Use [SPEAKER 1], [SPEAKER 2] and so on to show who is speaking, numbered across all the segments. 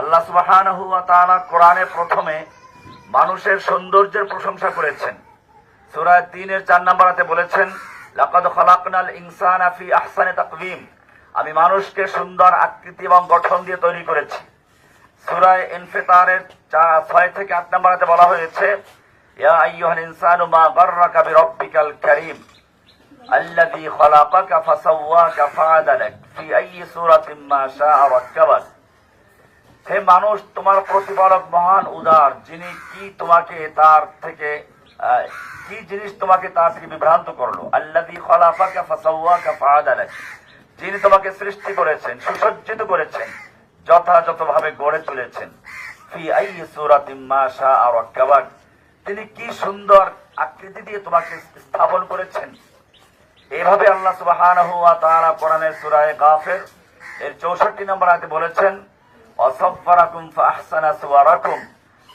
[SPEAKER 1] আল্লাহ সুবাহান হুয়া তালা কোরআনে প্রথমে মানুষের সৌন্দর্যের প্রশংসা করেছেন। সুরায় তিনের চার নম্বরাতে বলেছেন, লাকাদ খালাকনাল ইনসান আফি আহসানে তাকলিম আমি মানুষকে সুন্দর আকৃতি এবং গঠন দিয়ে তৈরি করেছি। সুরায় চা ছয় থেকে আট নম্বরাতে বলা হয়েছে, ইয়া আইয়ুহাল ইনসানু মা গাররাকা বিরব্বিকাল কারীম। আল্লাযী খালাকাকা ফাসাওয়াকা ফাআদালাক ফি আইয়ি সূরাতিন মা শাআ রাক্কাবাক হে মানুষ, তোমার প্রতিপালক মহান উদার, যিনি কি তোমাকে তার থেকে কি জিনিস তোমাকে তার থেকে বিভ্রান্ত করল? যিনি তোমাকে সৃষ্টি করেছেন, সুসজ্জিত করেছেন, যথাযথভাবে গড়ে তুলেছেন। রাক্কাবাক। তিনি কি সুন্দর আকৃতি দিয়ে তোমাকে স্থাপন করেছেন? এভাবে আল্লাহ গাফির এর 64 নম্বর আয়াতে বলেছেন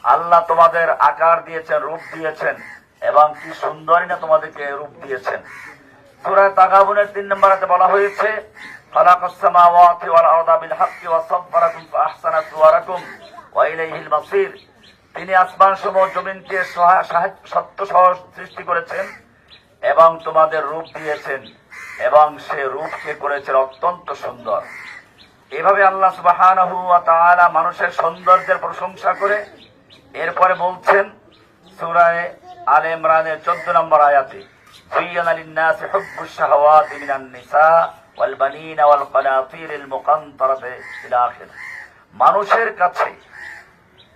[SPEAKER 1] আল্লাহ তোমাদের আকার দিয়েছেন, রূপ দিয়েছেন এবং কি সুন্দরী না তোমাদেরকে রূপ দিয়েছেন। সূরা তাগাবুনের তিন নম্বর বলা হয়েছে মাসির তিনি আসমান সমূহ জমিনকে সত্য সহ সৃষ্টি করেছেন এবং তোমাদের রূপ দিয়েছেন এবং সে রূপকে করেছেন অত্যন্ত সুন্দর। এভাবে আল্লাহ সুবহানাহু ওয়া তাআলা মানুষের সৌন্দর্যের প্রশংসা করে এরপরে বলছেন সূরায়ে আলে ইমরানের 14 নম্বর আয়াতে زين للناس حب الشهوات من النساء والبنين والقناطير المقنطرة إلى آخره মানুষের কাছে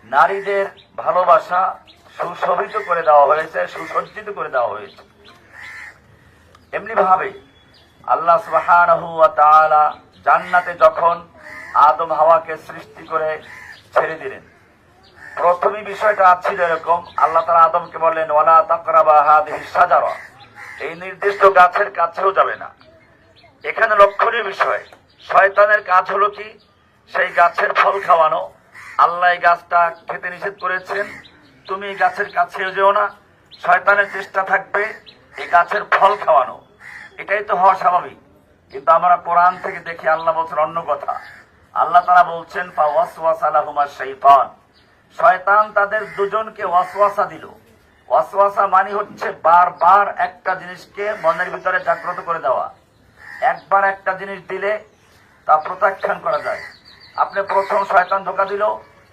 [SPEAKER 1] নারীদের ভালোবাসা সুশোভিত করে দেওয়া হয়েছে সুসজ্জিত করে দেওয়া হয়েছে এমনি ভাবে আল্লাহ সুবহানাহু ওয়া তাআলা জান্নাতে যখন আদম হাওয়াকে সৃষ্টি করে ছেড়ে দিলেন প্রথমে বিষয়টা ছিল এরকম, আল্লাহ তাআলা আদমকে বললেন, ওয়ালা তাকরাবা হাদিহি শাজারা। এই নির্দিষ্ট গাছের কাছেও যাবে না। এখানে লক্ষণীয় বিষয়, শয়তানের কাজ হলো কি? সেই গাছের ফল খাওয়ানো। আল্লাহ গাছটা খেতে নিষেধ করেছেন, তুমি এই গাছের কাছেও যেও না, শয়তানের চেষ্টা থাকবে এই গাছের ফল খাওয়ানো। এটাই তো হওয়া স্বাভাবিক। কিন্তু আমরা কোরআন থেকে দেখি আল্লাহ বলছেন অন্য কথা। আল্লাহ তারা বলছেন শাইতান। শয়তান তাদের দুজনকে ওয়াসওয়াসা দিল। ওয়াসওয়াসা মানে হচ্ছে বারবার একটা জিনিসকে মনের ভিতরে জাগ্রত করে দেওয়া। একবার একটা জিনিস দিলে তা প্রত্যাখ্যান করা যায়। আপনি প্রথম শয়তান ধোকা দিল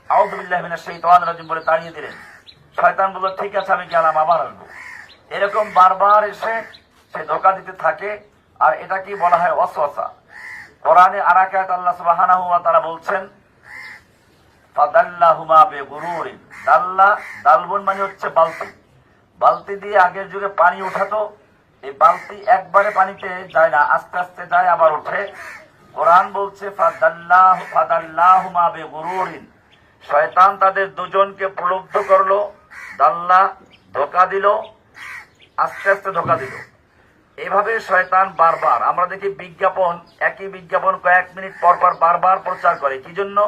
[SPEAKER 1] আউদুবিল্লাহ মিনাশ শাইতানির রাজিম বলে তাড়িয়ে দিলেন। শয়তান বলল, ঠিক আছে, আমি গেলাম, আবার আসব। এরকম বারবার এসে সে ধোকা দিতে থাকে। আর এটা কি বলা হয় ওয়াসওয়াসা? কোরআনে আরাকাত আল্লাহ সুবহানাহু ওয়া তাআলা বলছেন, ফাদাল্লাহুমা বিগুরুরিন। দাল্লা, দালবন মানে হচ্ছে বালতি। বালতি দিয়ে আগের যুগে পানি উঠাতো, এই বালতি একবারে পানিতে যায় না, আস্তে আস্তে যায়, আবার ওঠে। কোরআন বলছে, ফাদাল্লাহ, ফাদাল্লাহুমা বিগুরুরিন। শয়তান তাদের দুজনকে প্রলুব্ধ করল, দাল্লা ধোকা দিল, আস্তে আস্তে ধোকা দিল। এভাবে শয়তান বারবার, আমরা দেখি বিজ্ঞাপন, একই বিজ্ঞাপন কয়েক মিনিট পর পর বারবার প্রচার করে। কি জন্য?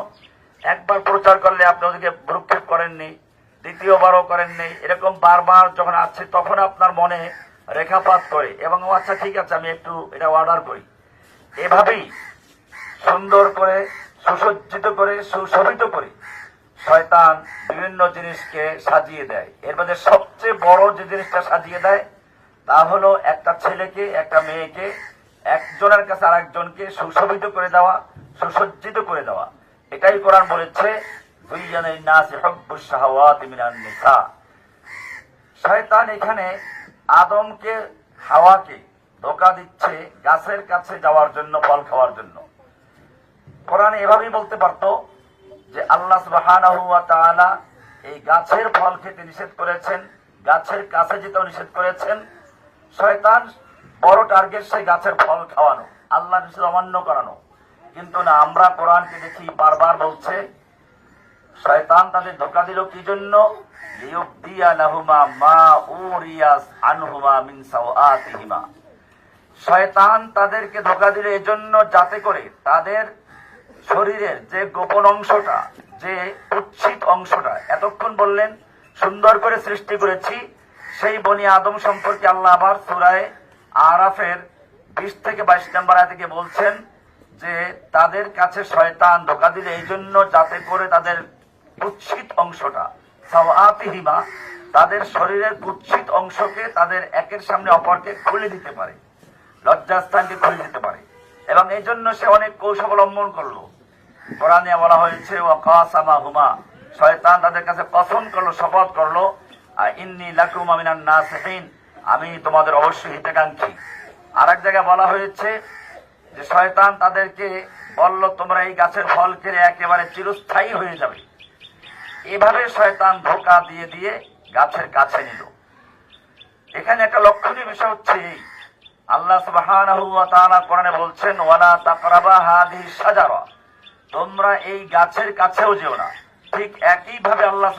[SPEAKER 1] একবার প্রচার করলে আপনি ওদেরকে ভ্রুক্ষেপ করেননি, দ্বিতীয়বারও করেননি, এরকম বারবার যখন আছে তখন আপনার মনে রেখাপাত করে। এবং আচ্ছা ঠিক আছে, আমি একটু এটা অর্ডার করি। এভাবেই সুন্দর করে, সুসজ্জিত করে, সুশোভিত করে শয়তান বিভিন্ন জিনিসকে সাজিয়ে দেয়। এর মধ্যে সবচেয়ে বড় যে জিনিসটা সাজিয়ে দেয় তা হলো একটা ছেলেকে, একটা মেয়েকে, একজনের কাছে আরেকজনকে সুশোভিত করে দেওয়া, সুসজ্জিত করে দেওয়া। এটাই কোরআন বলেছে শয়তান এখানে আদমকে, হাওয়াকে ধোকা দিচ্ছে গাছের কাছে যাওয়ার জন্য, ফল খাওয়ার জন্য। কোরআন এভাবেই বলতে পারতো যে আল্লাহ তাআলা এই গাছের ফল খেতে নিষেধ করেছেন, গাছের কাছে যেতেও নিষেধ করেছেন শয়তান বড় টার্গেট সেই গাছের ফল খাওয়ানো আল্লাহ নিষেধ অমান্য করানো। কিন্তু না, আমরা কোরআনকে দেখি বারবার বলছে, শয়তান তাদের ধোকা দিল কি জন্য? শয়তান তাদেরকে ধোকা দিল এজন্য যাতে করে তাদের শরীরের যে গোপন অংশটা, যে উচ্ছিত অংশটা, এতক্ষণ বললেন, সুন্দর করে সৃষ্টি করেছি সেই বনি আদম সম্পর্কে আল্লাহ আবার সুরায় আরাফের বিশ থেকে বাইশ নম্বর থেকে বলছেন যে, তাদের কাছে শয়তান ধোকা দিলে এই জন্য যাতে করে তাদের কুৎসিত অংশটা, সাওয়াতিহিমা, তাদের শরীরের কুৎসিত অংশকে তাদের একের সামনে অপরকে খুলে দিতে পারে, লজ্জাস্থানকে খুলে দিতে পারে। এবং এই জন্য সে অনেক কৌশল অবলম্বন করল। কোরআনে বলা হয়েছে ও কাসামা হুমা শয়তান তাদের কাছে কসম করল, শপথ করল ইন্নি লাকুম আমিনান নাসিহিন। আমি তোমাদের অবশ্যই হিতাকাঙ্ক্ষী। আর এক জায়গায় বলা হয়েছে যে শয়তান তাদেরকে বলল, তোমরা এই গাছের ফল খেলে একেবারে চিরস্থায়ী হয়ে যাবে। এভাবে শয়তান ধোকা দিয়ে দিয়ে গাছের কাছে নিল। এখানে একটা লক্ষণীয় বিষয় হচ্ছে আল্লাহ সুবহানাহু কোরআনে বলছেন, ওয়ালা তাকরাবা হাদিহি শাজারা। তোমরা এই গাছের কাছেও যেও না। ঠিক একইভাবে আল্লাহ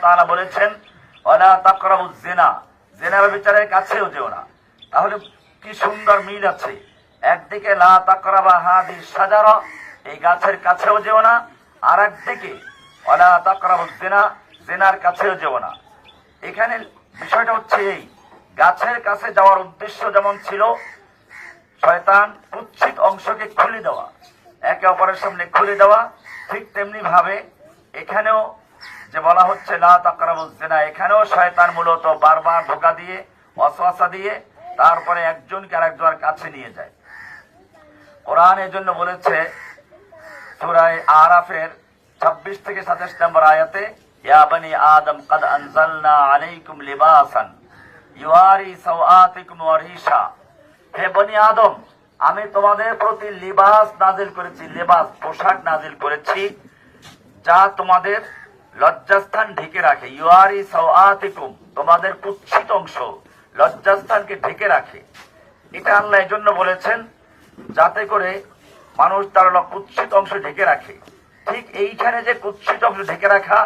[SPEAKER 1] তাআলা বলেছেন ওয়ালা তাকরাবু জিনা জিনা বিচারের কাছেও যেও না। তাহলে কি সুন্দর মিল আছে? একদিকে লা তাকরাবা হাদি সাজারা এই গাছের কাছেও যেও না। আর একদিকে ওয়ালা তাকরাবু জিনা জিনার কাছেও যেও না। এখানে বিষয়টা হচ্ছে এই, গাছের কাছে যাওয়ার উদ্দেশ্য যেমন ছিল, শয়তান কুচ্ছিত অংশকে খুলে দেওয়া, একে অপরের সামনে খুলে দেওয়া, ঠিক তেমনি ভাবে এখানেও যে বলা হচ্ছে, লা তাকরাবুজ জিনা এখানেও শয়তান মূলত বারবার ধোকা দিয়ে অসওয়াসা দিয়ে, তারপরে একজনকে আরেকজনের কাছে নিয়ে যায়। কোরআন এই জন্য বলেছে, সূরায়ে আরাফের 26 থেকে 27 নম্বর আয়াতে, ইয়া বনি আদম কদ আনজালনা আলাইকুম লিবাসান ইউয়ারি সাওআতিকুম ওয়া রিশা হে বনি আদম, আমি তোমাদের প্রতি লিবাস নাজিল করেছি, লিবাস পোশাক নাজিল করেছি, যা তোমাদের লজ্জাস্থান ঢেকে রাখে। ইউয়ারি সাওআতিকুম, তোমাদের কুচ্ছিত অংশ লজ্জাস্থানকে ঢেকে রাখে। এটা আল্লাহ এই জন্য বলেছেন, যাতে করে মানুষ তার কুৎসিত অংশ ঢেকে রাখে। ঠিক এইখানে যে কুৎসিত অংশ ঢেকে রাখা,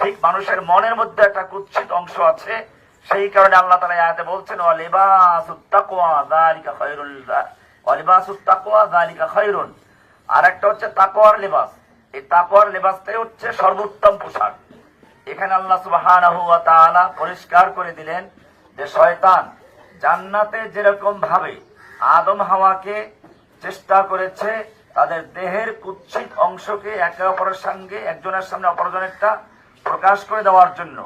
[SPEAKER 1] ঠিক মানুষের মনের মধ্যে একটা কুৎসিত অংশ আছে, সেই কারণে আল্লাহ তালা আয়াতে বলছেন আর একটা হচ্ছে তাকোয়ার লিবাস। এই লিবাসটাই হচ্ছে সর্বোত্তম পোশাক। এখানে আল্লাহ তাআলা পরিষ্কার করে দিলেন যে শয়তান জান্নাতে যেরকম ভাবে আদম হাওয়াকে চেষ্টা করেছে, তাদের দেহের কুচ্ছিত অংশকে একে অপরের সঙ্গে, একজনের সামনে অপরজনেরটা প্রকাশ করে দেওয়ার জন্য।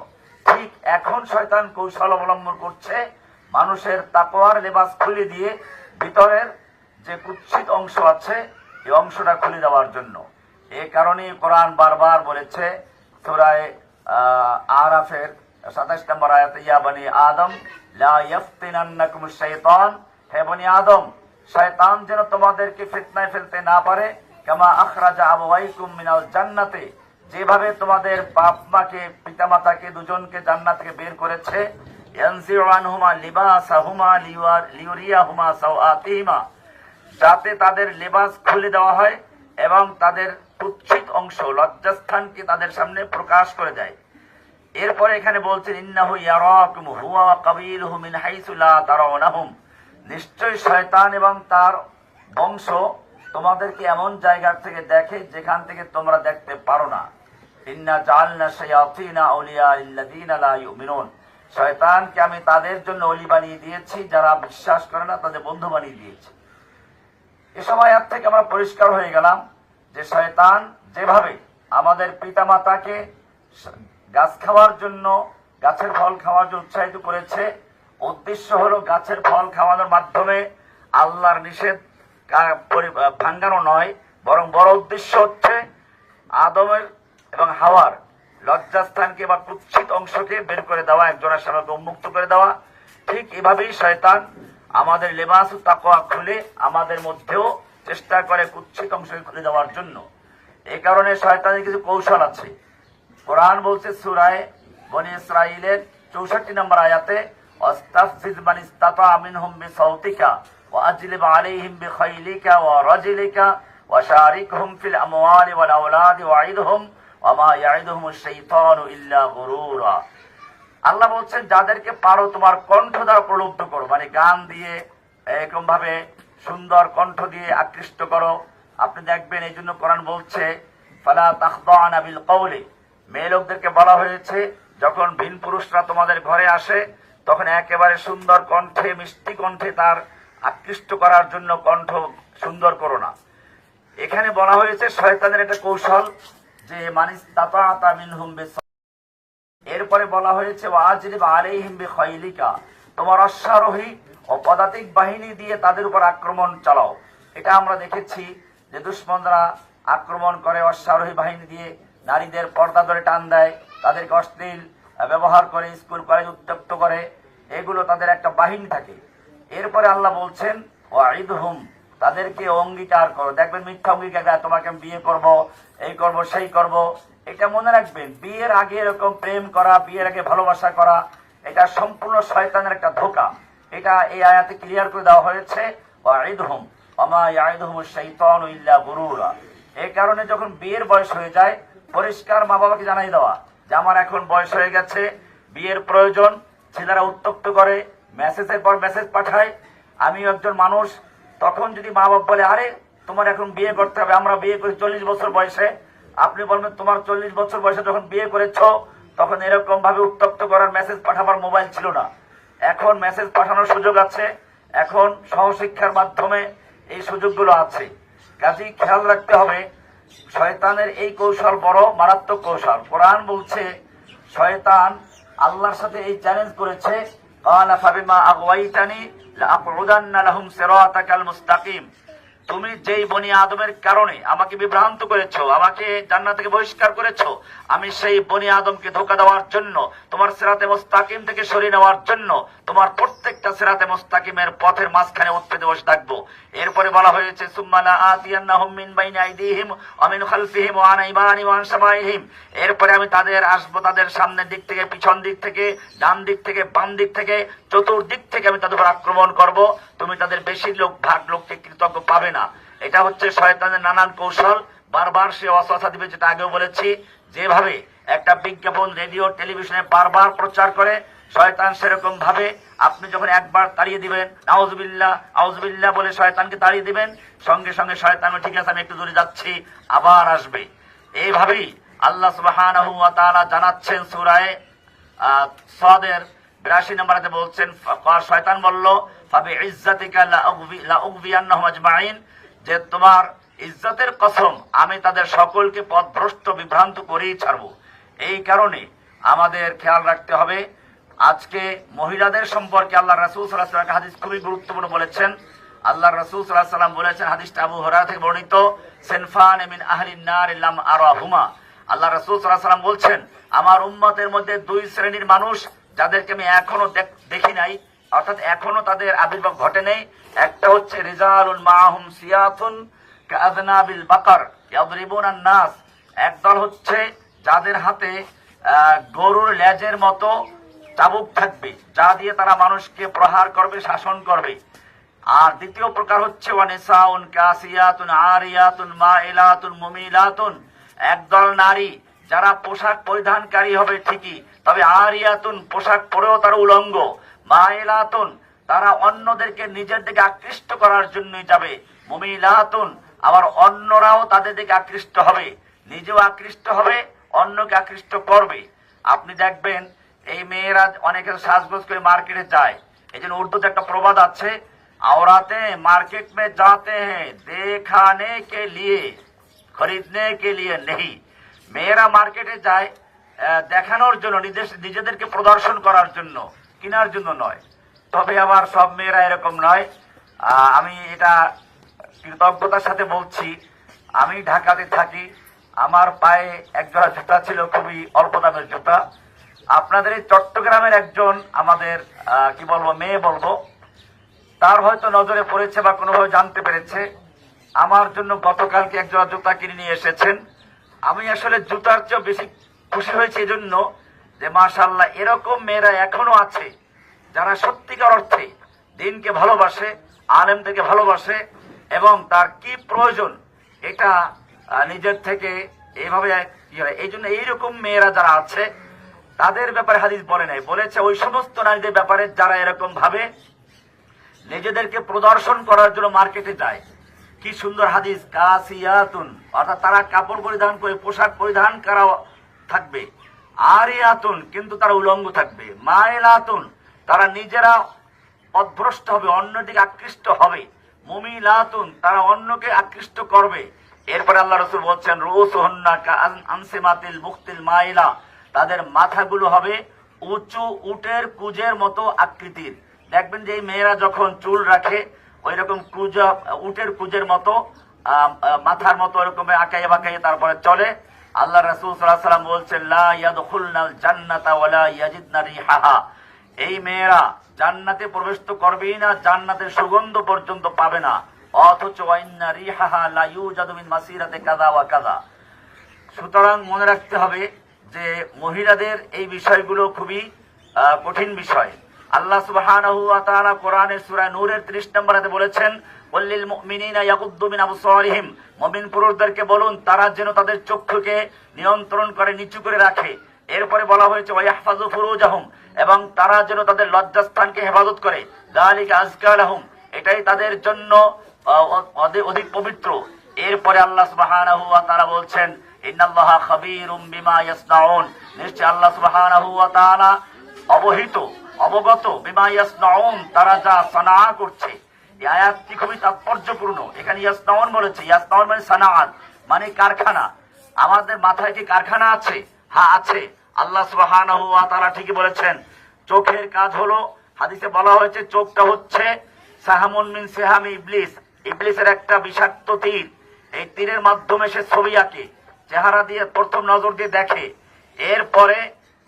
[SPEAKER 1] ঠিক এখন শয়তান কৌশল অবলম্বন করছে, মানুষের তাকওয়ার লেবাস খুলে দিয়ে ভিতরের যে কুৎসিত অংশ আছে, এই অংশটা খুলে দেওয়ার জন্য। এই কারণে কোরআন বারবার বলেছে, সূরায়ে আরাফের সাতাশ নম্বর আয়াতে, ইয়া বনি আদম, লা ইয়াফতিনান্নাকুম শাইতান। হে বনি আদম শয়তান যেন তোমাদেরকে ফিতনায় ফেলতে না পারে, কামা আখরাজা আবওয়াইকুম মিনাল জান্নাতে। যেভাবে তোমাদের বাপ মাকে, পিতামাতাকে দুজনকে জান্নাত থেকে বের করেছে যাতে তাদের লেবাস খুলে দেওয়া হয় এবং তাদের কুৎসিত অংশ লজ্জাস্থানকে তাদের সামনে প্রকাশ করে দেয়। এরপরে এখানে বলছেন, ইন্নাহু ইয়ারাকুম, হুয়া কাবিলুহু মিন হাইসু লা তারাউনাহুম। নিশ্চয় শয়তান এবং তার বংশ তোমাদেরকে এমন জায়গা থেকে দেখে যেখান থেকে তোমরা দেখতে পারো না। ইন্না জাআলনা শায়াতিনা আউলিয়া লিল্লাযিনা লা ইউমিনুন। শয়তানকে আমি তাদের জন্য অলি বানিয়ে দিয়েছি, যারা বিশ্বাস করে না তাদের বন্ধু বানিয়ে দিয়েছি। এ সময় আজ থেকে আমরা পরিষ্কার হয়ে গেলাম। যে শয়তান যেভাবে আমাদের পিতামাতাকে স- গাছ খাওয়ার জন্য, গাছের ফল খাওয়ার জন্য উৎসাহিত করেছে, উদ্দেশ্য হলো গাছের ফল খাওয়ানোর মাধ্যমে আল্লাহর নিষেধ ভাঙ্গানো নয়, বরং বড় উদ্দেশ্য হচ্ছে আদমের এবং হাওয়ার লজ্জাস্থানকে বা কুৎসিত অংশকে বের করে দেওয়া, একজনের সামনে উন্মুক্ত করে দেওয়া। ঠিক এভাবেই শয়তান আমাদের লেবাস তাকোয়া খুলে আমাদের মধ্যেও চেষ্টা করে কুৎসিত অংশকে খুলে দেওয়ার জন্য। এই কারণে শয়তানের কিছু কৌশল আছে। কোরআন বলছে সুরায় বনি ইসরাইলের চৌষট্টি নম্বর আয়াতে, অস্তাফিজ ওয়া আজলিব ওয়া ওয়া ফিল আমওয়ালি ওয়াল ওয়াইদহুম ওয়া মা ইল্লা গুরুরা। আল্লাহ বলছেন, যাদেরকে পারো তোমার কণ্ঠ দ্বারা প্রলুব্ধ করো। মানে গান দিয়ে এরকম ভাবে সুন্দর কণ্ঠ দিয়ে আকৃষ্ট করো। আপনি দেখবেন এই জন্য কোরআন বলছে, ফালা তাখদানা বিল কওলি। মেয়ে লোকদেরকে বলা হয়েছে, যখন ভিন পুরুষরা তোমাদের ঘরে আসে, তখন একেবারে সুন্দর কণ্ঠে, মিষ্টি কণ্ঠে তার আকৃষ্ট করার জন্য কণ্ঠ সুন্দর করো না। এখানে বলা হয়েছে, শয়তানের একটা কৌশল যে, মানিস তাতা আতা এরপরে বলা হয়েছে ওয়াজরিব আলাইহিম বিখাইলিকা। তোমার অশ্বারোহী পদাতিক বাহিনী দিয়ে তাদের উপর আক্রমণ চালাও। এটা আমরা দেখেছি যে দুশ্মনরা আক্রমণ করে অশ্বারোহী বাহিনী দিয়ে নারীদের পর্দা ধরে টান দেয় তাদেরকে অশ্লীল ব্যবহার করে স্কুল কলেজ উত্তপ্ত করে। এগুলো তাদের একটা বাহিনী থাকে। এরপরে আল্লাহ বলছেন ও হুম তাদেরকে অঙ্গীকার করো। দেখবেন মিথ্যা অঙ্গীকার দেয়, তোমাকে বিয়ে করব এই করব সেই করব। এটা মনে রাখবেন বিয়ের আগে এরকম প্রেম করা বিয়ের আগে ভালোবাসা করা এটা সম্পূর্ণ শয়তানের একটা ধোকা। এটা এই আয়াতে ক্লিয়ার করে দেওয়া হয়েছে গুরুরা এই কারণে যখন বিয়ের বয়স হয়ে যায়, পরিষ্কার মা বাবাকে জানাই দেওয়া, যে আমার এখন বয়স হয়ে গেছে, বিয়ের প্রয়োজন, ছেলেরা উত্তপ্ত করে, মেসেজের পর মেসেজ পাঠায়, আমিও একজন মানুষ, তখন যদি মা বাবা বলে, আরে, তোমার এখন বিয়ে করতে হবে, আমরা বিয়ে করি চল্লিশ বছর বয়সে আপনি বলবেন, তোমার চল্লিশ বছর বয়সে যখন বিয়ে করেছ, তখন এরকম ভাবে উত্তপ্ত করার মেসেজ পাঠাবার মোবাইল ছিল না এখন মেসেজ পাঠানোর সুযোগ আছে এখন সহশিক্ষার মাধ্যমে এই সুযোগগুলো আছে কাজেই খেয়াল রাখতে হবে শয়তানের এই কৌশল বড় মারাত্মক কৌশল কোরআন বলছে শয়তান আল্লাহর সাথে এই চ্যালেঞ্জ করেছে قال فبما أغويتني لأقعدن لهم صراطك المستقيم তুমি যেই বনি আদমের কারণে আমাকে বিভ্রান্ত করেছ, আমাকে জান্নাত থেকে বহিষ্কার করেছ, আমি সেই বনি আদমকে ধোকা দেওয়ার জন্য, তোমার সেরাতে মোস্তাকিম থেকে সরিয়ে নেওয়ার জন্য, তোমার প্রত্যেকটা সেরাতে মোস্তাকিমের পথের মাঝখানে উৎপেদে বসে থাকব। এরপরে বলা হয়েছে সুম্মালা আতিয়ান্নাহুম মিন বাইনি আইদিহিম ওয়া মিন খালফিহিম ওয়া আন আইমানিহিম ওয়া আন শামাইহিম। এরপরে আমি তাদের আসব তাদের সামনের দিক থেকে, পিছন দিক থেকে, ডান দিক থেকে, বাম দিক থেকে, চতুর্দিক থেকে আমি তাদের উপর আক্রমণ করব। তুমি তাদের বেশি লোক, ভাগ লোককে কৃতজ্ঞ পাবে না। এটা হচ্ছে শয়তানের নানান কৌশল। বারবার সে অসহসা দিবে, যেটা আগেও বলেছি। যেভাবে একটা বিজ্ঞাপন, রেডিও, টেলিভিশনে বারবার প্রচার করে, শয়তান সেরকম ভাবে আপনি যখন একবার তাড়িয়ে দিবেন আউজবিল্লাহ আউজবিল্লাহ বলে শয়তানকে তাড়িয়ে দিবেন, সঙ্গে সঙ্গে শয়তান ঠিক আছে, আমি একটু দূরে যাচ্ছি, আবার আসবে। এইভাবেই আল্লাহ তাআলা জানাচ্ছেন সূরায়ে সদের বিরাশি নম্বরাতে বলছেন শয়তান বলল, ফাবি ইজ্জাতিকা আজমাইন যে তোমার ইজ্জতের কসম আমি তাদের সকলকে পথভ্রষ্ট, বিভ্রান্ত করেই ছাড়বো। এই কারণে আমাদের খেয়াল রাখতে হবে, আজকে মহিলাদের সম্পর্কে আল্লাহ রাসূল আলাইহি হাদিস খুবই গুরুত্বপূর্ণ বলেছেন। আল্লাহ রাসূল সাল্লাল্লাহু আলাইহি ওয়াসাল্লাম বলেছেন, হাদিসটা আবু হুরায়রা থেকে বর্ণিত, সেনফান মিন আহলিন নার লাম আরাহুমা আল্লাহ রাসূল সাল্লাল্লাহু আলাইহি ওয়াসাল্লাম বলছেন, আমার উম্মতের মধ্যে দুই শ্রেণির মানুষ যাদেরকে আমি এখনও দেখ- নাই, অর্থাৎ এখনও তাদের আবির্ভাব ঘটে নেই, একটা হচ্ছে রিজালুন মাহুম সিয়াতুন কাদনাবিল বাকার, ইয়াদরিবুন নাস। একদল হচ্ছে যাদের হাতে গরুর লেজের মতো চাবুক থাকবে, যা দিয়ে তারা মানুষকে প্রহার করবে, শাসন করবে। আর দ্বিতীয় প্রকার হচ্ছে ওয়ানিসাউন কাসিয়াতুন আরিয়াতুন মা মাইলাতুন মুমিলাতুন। একদল নারী যারা পোশাক পরিধানকারী হবে ঠিকই, তবে আরিয়াতুন পোশাক পরেও তারা উলঙ্গ, মায়েলাতুন, তারা অন্যদেরকে নিজের দিকে আকৃষ্ট করার জন্যই যাবে, মুমিলাতুন, আবার অন্যরাও তাদের দিকে আকৃষ্ট হবে, নিজেও আকৃষ্ট হবে, অন্যকে আকৃষ্ট করবে। আপনি দেখবেন, এই মেয়েরা অনেকে সাজগোজ করে মার্কেটে যায়। এই জন্য উর্দুতে একটা প্রবাদ আছে, আওরাতে মার্কেট মে যাতে হ্যাঁ দেখানে কে লিয়ে, খরিদনে কে লিয়ে নেই মেয়েরা মার্কেটে যায় দেখানোর জন্য নিজেদেরকে প্রদর্শন করার জন্য, কেনার জন্য নয়। তবে আবার সব মেয়েরা এরকম নয়। আমি এটা কৃতজ্ঞতার সাথে বলছি। আমি ঢাকাতে থাকি। আমার পায়ে একজোড়া জুতা ছিল, খুবই অল্প দামের জুতা। আপনাদের এই চট্টগ্রামের একজন আমাদের কি বলব, মেয়ে বলব, তার হয়তো নজরে পড়েছে বা কোনোভাবে জানতে পেরেছে। আমার জন্য গতকালকে একজোড়া জুতা কিনে নিয়ে এসেছেন। আমি আসলে জুতার চেয়েও বেশি খুশি হয়েছি এই জন্য যে মাশাল্লাহ এরকম মেয়েরা এখনও আছে যারা সত্যিকার অর্থে দিনকে ভালোবাসে, আলেমদেরকে ভালোবাসে এবং তার কি প্রয়োজন এটা নিজের থেকে এইভাবে হয়। এই জন্য এইরকম মেয়েরা যারা আছে, তাদের ব্যাপারে হাদিস বলে নাই। বলেছে ওই সমস্ত নারীদের ব্যাপারে যারা এরকম ভাবে নিজেদেরকে প্রদর্শন করার জন্য মার্কেটে যায় কি সুন্দর হাদিস? কাসিয়াতুন অর্থাৎ তারা কাপড় পরিধান করে, পোশাক পরিধান করা থাকবে। আরিয়াতুন, কিন্তু তারা উলঙ্গ থাকবে। মায়েলাতুন, তারা নিজেরা অভ্রষ্ট হবে অন্যদিকে আকৃষ্ট হবে। মুমিলাতুন, তারা অন্যকে আকৃষ্ট করবে। এরপরে আল্লাহ রসুল বলছেন রুস আনসিমাতিল মুক্তিল মাইলা। তাদের মাথাগুলো হবে উঁচু উটের কুজের মতো আকৃতির। দেখবেন যে এই মেয়েরা যখন চুল রাখে ওই রকম কুজ, উটের কুজের মতো মাথার মতো ওরকম আঁকাইয়ে বাঁকাইয়ে তারপরে চলে। আল্লাহ রসুল সাল্লাম বলছেন, লা জান্নাতা এই মেয়েরা জান্নাতে প্রবেশ তো করবেই না, জান্নাতের সুগন্ধ পর্যন্ত পাবে না। অথচ মাসিরাতে সুতরাং মনে রাখতে হবে যে মহিলাদের এই বিষয়গুলো খুবই কঠিন বিষয়। আল্লাহ সুবহানাহু ওয়া তাআলা কোরআনের সূরা নূরের 30 নম্বর আয়াতে বলেছেন ওয়াল্লিল মুমিনিনা ইয়াগুদ্দু মিন আবসারিহিম। মুমিন পুরুষদেরকে বলুন, তারা যেন তাদের চক্ষুকে নিয়ন্ত্রণ করে, নিচু করে রাখে। এরপরে বলা হয়েছে ওয়াহফাজু ফুরুজাহুম। এবং তারা যেন তাদের লজ্জাস্থানকে হেফাজত করে। যালিকা আজকা লাহুম এটাই তাদের জন্য অধিক পবিত্র। এরপরে আল্লাহ সুবহানাহু ওয়া তাআলা বলছেন, ইন্নাল্লাহা খাবীরুম বিমা ইয়াসনাউন। নিশ্চয় আল্লাহ সুবহানাহু ওয়া তাআলা অবহিত। অবগত বিমা ইয়াসনাউন তারা যা সানা করছে। এই আয়াতটি খুবই তাৎপর্যপূর্ণ। এখানে ইয়াস ইয়াসনাউন বলেছে ইয়াস ইয়াসনাউন মানে সানাআত মানে কারখানা। আমাদের মাথায় কি কারখানা আছে? হ্যাঁ আছে। আল্লাহ সুবহানাহু ওয়া তাআলা ঠিকই বলেছেন। চোখের কাজ হলো, হাদিসে বলা হয়েছে, চোখটা হচ্ছে সাহামুন মিন সেহামি ইবলিস। ইবলিসের একটা বিষাক্ত তীর। এই তীরের মাধ্যমে সে ছবি আঁকে, চেহারা দিয়ে প্রথম নজর দিয়ে দেখে। এরপরে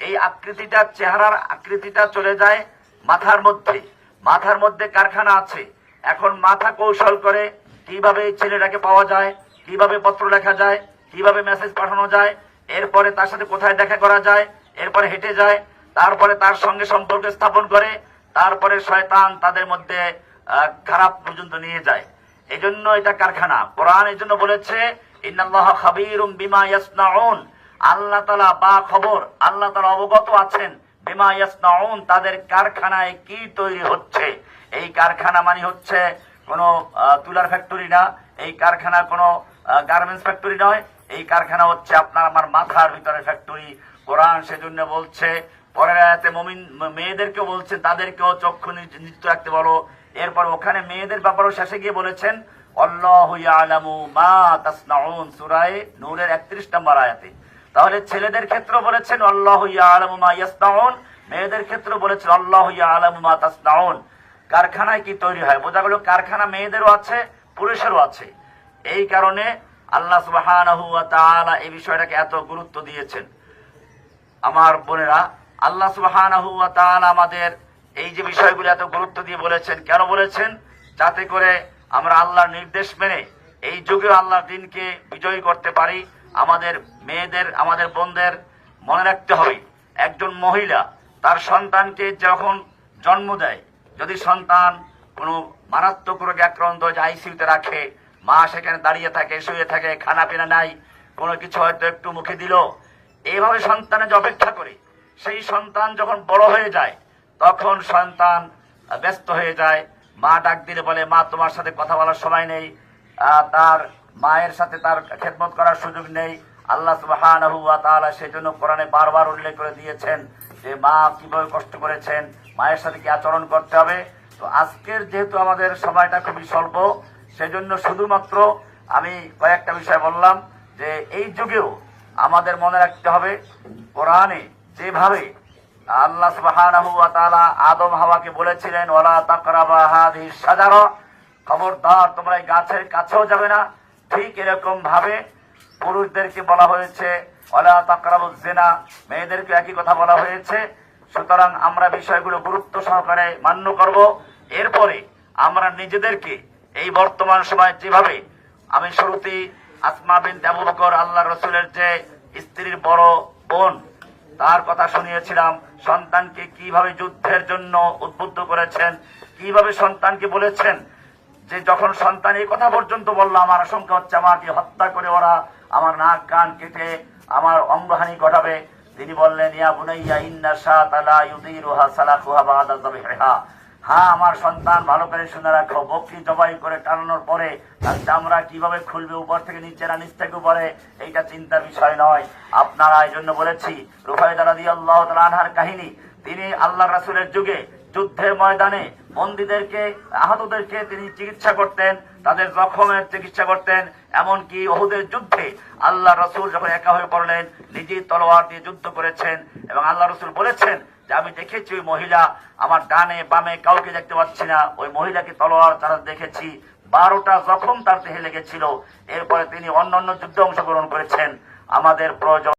[SPEAKER 1] এই আকৃতিটা চেহারার আকৃতিটা চলে যায় মাথার মধ্যে মাথার মধ্যে কারখানা আছে। এখন মাথা কৌশল করে কীভাবে ছেলেটাকে পাওয়া যায়, কীভাবে পত্র লেখা যায়, কীভাবে মেসেজ পাঠানো যায়, এরপরে তার সাথে কোথায় দেখা করা যায়, এরপরে হেঁটে যায়, তারপরে তার সঙ্গে সম্পর্ক স্থাপন করে, তারপরে শয়তান তাদের মধ্যে খারাপ পর্যন্ত নিয়ে যায়। এই জন্য এটা কারখানা। কোরআন এই জন্য বলেছে, ইন্নাল্লাহ খাবীরুম বিমা ইয়াসনাউন। আল্লাহ তাআলা বা খবর, আল্লাহ তাআলা অবগত আছেন, বিমা ইয়াসনাউন, তাদের কারখানায় কি তৈরি হচ্ছে। এই কারখানা মানে হচ্ছে কোনো তুলার ফ্যাক্টরি না, এই কারখানা কোনো গার্মেন্টস ফ্যাক্টরি নয়, এই কারখানা হচ্ছে আপনার আমার মাথার ভিতরে ফ্যাক্টরি কোরআন সেজন্য বলছে, পরের আয়াতে মমিন মেয়েদেরকেও বলছে, তাদেরকেও চক্ষু নিযুক্ত রাখতে বলো। এরপর ওখানে মেয়েদের ব্যাপারেও শেষে গিয়ে বলেছেন, আল্লাহু ইয়ালামু মা তাসনাউন, সূরায়ে নূরের 31 নম্বর আয়াতে। তাহলে ছেলেদের ক্ষেত্রে বলেছেন, আল্লাহ ইয়ালামু মা ইয়াসনাউন। মেয়েদের ক্ষেত্রে বলেছেন, আল্লাহ ইয়ালামু মা তাসনাউন। কারখানায় কি তৈরি হয়? বোঝা গেল কারখানা মেয়েদেরও আছে, পুরুষেরও আছে। এই কারণে আল্লাহ তাআলা এই বিষয়টাকে এত গুরুত্ব দিয়েছেন। আমার বোনেরা, আল্লাহ তাআলা আমাদের এই যে বিষয়গুলো এত গুরুত্ব দিয়ে বলেছেন, কেন বলেছেন? যাতে করে আমরা আল্লাহর নির্দেশ মেনে এই যুগে আল্লাহর দিনকে বিজয়ী করতে পারি। আমাদের মেয়েদের, আমাদের বোনদের মনে রাখতে হবে, একজন মহিলা তার সন্তানকে যখন জন্ম দেয়, যদি সন্তান কোনো মারাত্মক রোগে আক্রান্ত হয়ে আইসিউতে রাখে, মা সেখানে দাঁড়িয়ে থাকে, শুয়ে থাকে, খানা পিনা নাই, কোনো কিছু হয়তো একটু মুখে দিল, এইভাবে সন্তানের যে অপেক্ষা করে, সেই সন্তান যখন বড় হয়ে যায়, তখন সন্তান ব্যস্ত হয়ে যায়, মা ডাক দিলে বলে, মা, তোমার সাথে কথা বলার সময় নেই। তার মায়ের সাথে তার খেদমত করার সুযোগ নেই। আল্লাহ সুবহানাহু ওয়া তাআলা সেজন্য কোরআনে বারবার উল্লেখ করে দিয়েছেন যে মা কীভাবে কষ্ট করেছেন, মায়ের সাথে কি আচরণ করতে হবে। তো আজকের যেহেতু আমাদের সময়টা খুবই স্বল্প, সেজন্য শুধুমাত্র আমি কয়েকটা বিষয় বললাম যে এই যুগেও আমাদের মনে রাখতে হবে, কোরআনে যেভাবে আল্লাহ সুবহানাহু তাআলা আদম হাওয়াকে বলেছিলেন, ওয়ালা তাকরাবা হাদিস সাজারা খবরদার, তোমরা এই গাছের কাছেও যাবে না ঠিক এরকম ভাবে পুরুষদেরকে বলা হয়েছে, অলা তাকরাবু জিনা মেয়েদেরকে একই কথা বলা হয়েছে। সুতরাং আমরা বিষয়গুলো গুরুত্ব সহকারে মান্য করব। এরপরে আমরা নিজেদেরকে এই বর্তমান সময় যেভাবে আমি শুরুতেই আসমা বিন আবু বকর আল্লাহ রসুলের যে স্ত্রীর বড় বোন, তার কথা শুনিয়েছিলাম, সন্তানকে কীভাবে যুদ্ধের জন্য উদ্বুদ্ধ করেছেন, কীভাবে সন্তানকে বলেছেন যে যখন সন্তান এই কথা পর্যন্ত বলল, আমার আশঙ্কা হচ্ছে আমাকে হত্যা করে ওরা আমার নাক, কান কেটে আমার অঙ্গহানি ঘটাবে। তিনি বললেন, ইয়া বুনাইয়া, ইন্না শাত আলা ইউদিরুহা সালাকুহা বাদা যাবিহা। হ্যাঁ আমার সন্তান, ভালো করে শুনে রাখো, বকরি জবাই করে টানানোর পরে তার চামড়া কীভাবে খুলবে, উপর থেকে নিচে না, নিচ থেকে উপরে, এইটা চিন্তার বিষয় নয়। আপনারা এই জন্য বলেছি দিয়ে আল্লাহ আনহার কাহিনী, তিনি আল্লাহ রাসুলের যুগে যুদ্ধের ময়দানে বন্দীদেরকে, আহতদেরকে তিনি চিকিৎসা করতেন, তাদের জখমের চিকিৎসা করতেন, এমনকি ওহুদের যুদ্ধে আল্লাহ রসুল যখন একা হয়ে পড়লেন, নিজেই তলোয়ার দিয়ে যুদ্ধ করেছেন এবং আল্লাহ রসুল বলেছেন যে, আমি দেখেছি ওই মহিলা, আমার ডানে বামে কাউকে দেখতে পাচ্ছি না, ওই মহিলাকে তলোয়ার তারা দেখেছি, বারোটা জখম তার দেহে লেগেছিল, এরপরে তিনি অন্যান্য যুদ্ধে অংশগ্রহণ করেছেন। আমাদের প্রয়োজন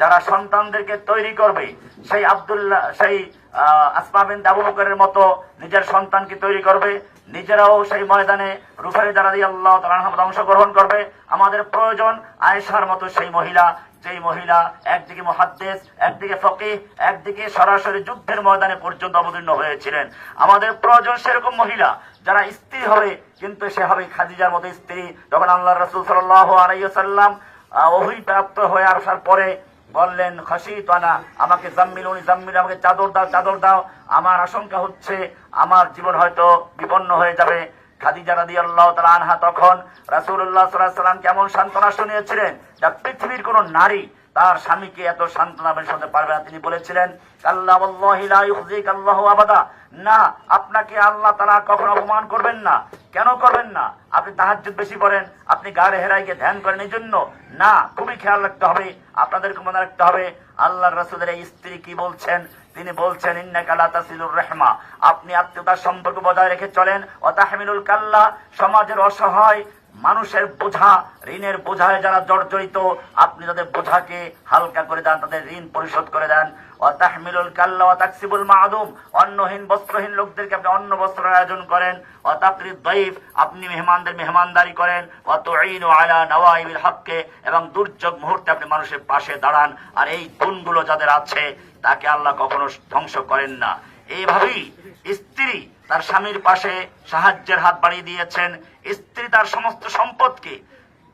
[SPEAKER 1] যারা সন্তানদেরকে তৈরি করবে সেই আব্দুল্লাহ সেই আহ, আসমা বিন আবু বকরের মতো নিজের সন্তানকে তৈরি করবে নিজেরাও সেই ময়দানে রুফারি দিয়ে আল্লাহ তাআলা অংশগ্রহণ করবে। আমাদের প্রয়োজন আয়েশার মতো সেই মহিলা যেই মহিলা একদিকে মহাদ্দেশ একদিকে ফকিহ একদিকে সরাসরি যুদ্ধের ময়দানে পর্যন্ত অবতীর্ণ হয়েছিলেন। আমাদের প্রয়োজন সেরকম মহিলা যারা স্ত্রী হবে কিন্তু সে হবে খাদিজার মতো স্ত্রী। যখন আল্লাহ রসুল সাল্লাহ আলাইসাল্লাম ওহি প্রাপ্ত হয়ে আসার পরে বললেন, খাসি তানা আমাকে জাম্মিল, উনি জাম্মিল, আমাকে চাদর দাও চাদর দাও। আমার আশঙ্কা হচ্ছে আমার জীবন হয়তো বিপন্ন হয়ে যাবে। খাদিজা রাদি আল্লাহ তালা আনহা তখন রাসুল্লাহ সাল্লাহ সাল্লাম কেমন সান্ত্বনা শুনিয়েছিলেন? যা পৃথিবীর কোনো নারী তার স্বামীকে এত সান্ত্বনা বের পারবে না। তিনি বলেছিলেন, আল্লাহ আল্লাহ আবাদা। না, আপনাকে আল্লাহ তারা কখনো অপমান করবেন না। কেন করবেন না? আপনি তাহাজুদ বেশি করেন আপনি গাড়ে হেরাই গিয়ে ধ্যান করেন এই জন্য না, খুবই খেয়াল রাখতে হবে, আপনাদেরকে মনে রাখতে হবে আল্লাহ রসুলের এই স্ত্রী কি বলছেন? তিনি বলছেন ইন্নাকালা তাসিলুর রহমা। আপনি আত্মীয়তার সম্পর্ক বজায় রেখে চলেন। অতাহমিনুল কাল্লা, সমাজের অসহায় মানুষের বোঝা, ঋণের বোঝায় যারা জর্জরিত, আপনি তাদের বোঝাকে হালকা করে দেন, তাদের ঋণ পরিশোধ করে দেন। অতাহমিলুল কাল্লা অতাকসিবুল মাদুম, অন্নহীন বস্ত্রহীন লোকদেরকে আপনি অন্ন বস্ত্র আয়োজন করেন। অতাকরি দৈব আপনি মেহমানদের মেহমানদারি করেন। অত আলা নওয়াইবিল হককে, এবং দুর্যোগ মুহূর্তে আপনি মানুষের পাশে দাঁড়ান। আর এই গুণগুলো যাদের আছে, তাকে আল্লাহ কখনো ধ্বংস করেন না। এইভাবেই স্ত্রী তার স্বামীর পাশে সাহায্যের হাত বাড়িয়ে দিয়েছেন, স্ত্রী তার সমস্ত সম্পদকে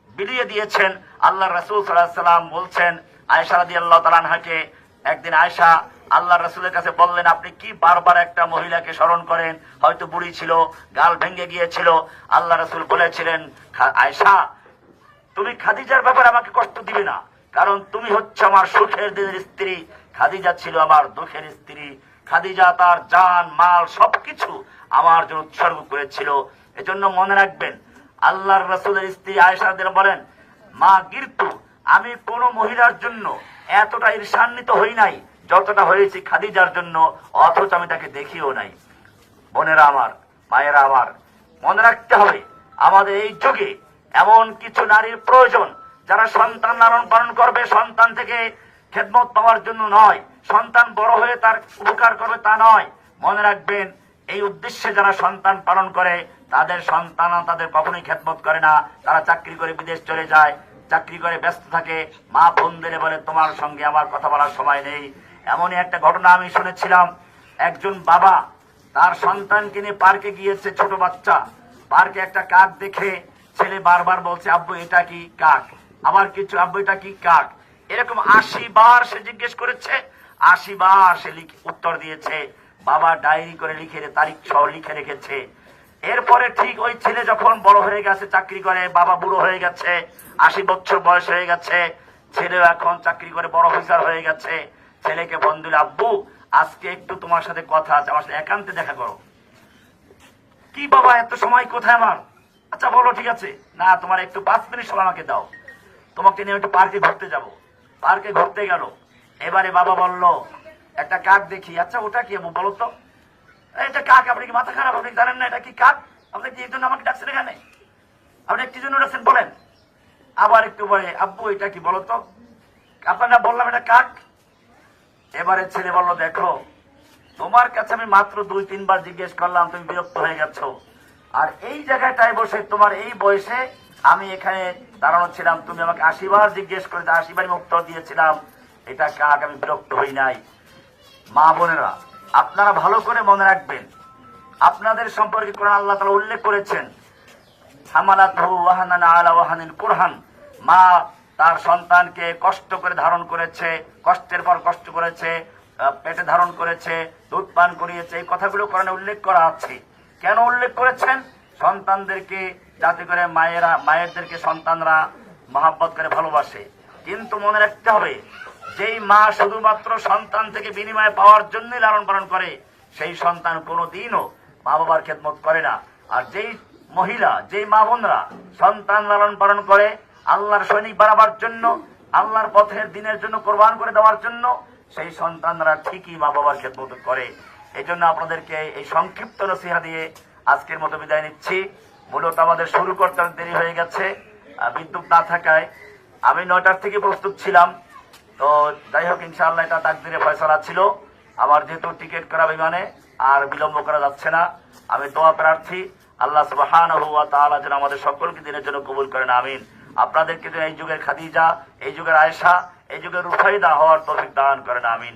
[SPEAKER 1] বিলিয়ে দিয়েছেন। আল্লাহ রসুল সাল্লাম বলছেন আয়সা রাদি আল্লাহ তালানহাকে একদিন আয়সা আল্লাহ রসুলের কাছে বললেন, আপনি কি বারবার একটা মহিলাকে স্মরণ করেন? হয়তো বুড়ি ছিল, গাল ভেঙে গিয়েছিল। আল্লাহ রসুল বলেছিলেন, "খা- আয়সা তুমি খাদিজার ব্যাপারে আমাকে কষ্ট দিবে না, কারণ তুমি হচ্ছে আমার সুখের দিনের স্ত্রী। খাদিজা ছিল আমার দুঃখের স্ত্রী খাদিজা তার যান মাল, সবকিছু আমার জন্য উৎসর্গ করেছিল। এজন্য মনে রাখবেন, আল্লাহর রসুলের স্ত্রী আয়েশাদের বলেন, মা গিরতু, আমি কোন মহিলার জন্য এতটা ঈর্ষান্বিত হই নাই, যতটা হয়েছি খাদিজার জন্য, অথচ আমি তাকে দেখিও নাই। বোনেরা আমার, মায়েরা আমার, মনে রাখতে হবে, আমাদের এই যুগে এমন কিছু নারীর প্রয়োজন, যারা সন্তান লালন পালন করবে, সন্তান থেকে খেদমত পাওয়ার জন্য নয়। সন্তান বড় হয়ে তার উপকার করবে তা নয়। মনে রাখবেন, এই উদ্দেশ্যে যারা সন্তান পালন করে, তাদের সন্তান তাদের কখনোই খেদমত করে না। তারা চাকরি করে বিদেশ চলে যায়, চাকরি করে ব্যস্ত থাকে। মা বোনদের বলে, তোমার সঙ্গে আমার কথা বলার সময় নেই। এমনই একটা ঘটনা আমি শুনেছিলাম। একজন বাবা, তার সন্তানকে নিয়ে পার্কে গিয়েছে ছোট বাচ্চা। পার্কে একটা কাক দেখে ছেলে বারবার বলছে, আব্বু, এটা কি কাক? আবার কিছু, আব্বু, এটা কি কাক? এরকম আশি বার সে জিজ্ঞেস করেছে। আশি বার সে উত্তর দিয়েছে। বাবা ডায়েরি করে লিখে তারিখ সহ লিখে রেখেছে। এরপরে ঠিক ওই ছেলে যখন বড় হয়ে গেছে, চাকরি করে, বাবা বুড়ো হয়ে গেছে, আশি বছর বয়স হয়ে গেছে, ছেলেও এখন চাকরি করে বড় অফিসার হয়ে গেছে। ছেলেকে বন্ধু আব্বু, আজকে একটু তোমার সাথে কথা আছে, আমার সাথে একান্তে দেখা করো। কি বাবা, এত সময় কোথায় আমার? আচ্ছা বলো, ঠিক আছে। না, তোমার একটু পাঁচ মিনিট সময় আমাকে দাও। তোমাকে নিয়ে একটু পার্কে ঘুরতে যাব। পার্কে ঘুরতে গেল। এবারে বাবা বলল, একটা কাক দেখি। আচ্ছা ওটা কি বলো তো? এটা কাক, আপনি কি মাথা খারাপ? আপনি জানেন না এটা কি কাক? আপনি কি জন্য আমাকে ডাকছেন এখানে? আপনি কি জন্য ডাকছেন, বলেন। আবার একটু পরে, আব্বু, এটা কি, বলো তো? আপনারা বললাম, এটা কাক? এবারে ছেলে বলল, দেখো, তোমার কাছে আমি মাত্র দুই, তিনবার জিজ্ঞেস করলাম, তুমি বিরক্ত হয়ে গেছো। আর এই জায়গাটায় বসে তোমার এই বয়সে আমি এখানে দাঁড়ানো ছিলাম। তুমি আমাকে আশিবার জিজ্ঞেস করে আশিবার আমি উত্তর দিয়েছিলাম। এটা কাক, আমি বিরক্ত হই নাই। মা বোনেরা, আপনারা ভালো করে মনে রাখবেন, আপনাদের সম্পর্কে কোরআন আল্লাহ তালা উল্লেখ করেছেন কুরহান। মা তার সন্তানকে কষ্ট করে ধারণ করেছে, কষ্টের পর কষ্ট করেছে পেটে ধারণ করেছে, দুধ পান করিয়েছে, এই কথাগুলো কোরআনে উল্লেখ করা আছে। কেন উল্লেখ করেছেন? সন্তানদেরকে যাতে করে মায়েরা মায়েরদেরকে সন্তানরা মহাব্বত করে ভালোবাসে। কিন্তু মনে রাখতে হবে যেই মা শুধুমাত্র সন্তান থেকে বিনিময় পাওয়ার জন্যই লালন পালন করে, সেই সন্তান কোনো দিনও মা বাবার খেদমত করে না। আর যেই মহিলা, যেই মা বোনরা সন্তান লালন পালন করে, আল্লাহর সৈনিক বাড়াবার জন্য, আল্লাহর পথের দিনের জন্য কোরবান করে দেওয়ার জন্য, সেই সন্তানরা ঠিকই মা বাবার খেদমত করে। এই জন্য আপনাদেরকে এই সংক্ষিপ্ত নসিহা দিয়ে আজকের মতো বিদায় নিচ্ছি। মূলত আমাদের শুরু করতে দেরি হয়ে গেছে। বিদ্যুৎ না থাকায় আমি নয়টার থেকে প্রস্তুত ছিলাম। তো যাই হোক, ইনশাআল্লাহ এটা তাকদিরে ফয়সলা ছিল। আমার যেহেতু টিকিট করা বিমানে আর বিলম্ব করা যাচ্ছে না, আমি দোয়া প্রার্থী। আল্লাহ সবহান হুয়া তাআলা যেন আমাদের সকলকে দিনের জন্য কবুল করেন, আমিন। আপনাদেরকে যেন এই যুগের খাদিজা, এই যুগের আয়েশা, এই যুগের রুফাইদা হওয়ার তৌফিক দান করেন, আমিন।